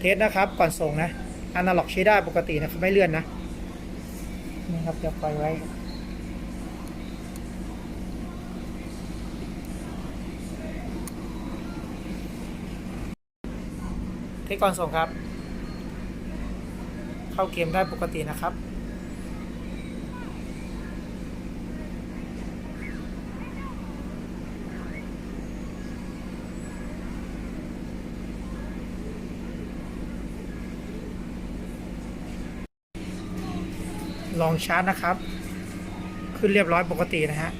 เทสนะครับ ก่อนส่งนะอนาล็อกใช้ได้ปกตินะครับไม่เลื่อนนะนี่ครับจะปล่อยไว้เทสก่อนส่งครับ เข้าเกมได้ปกตินะครับ ลองชาร์จนะครับ ขึ้นเรียบร้อยปกตินะฮะ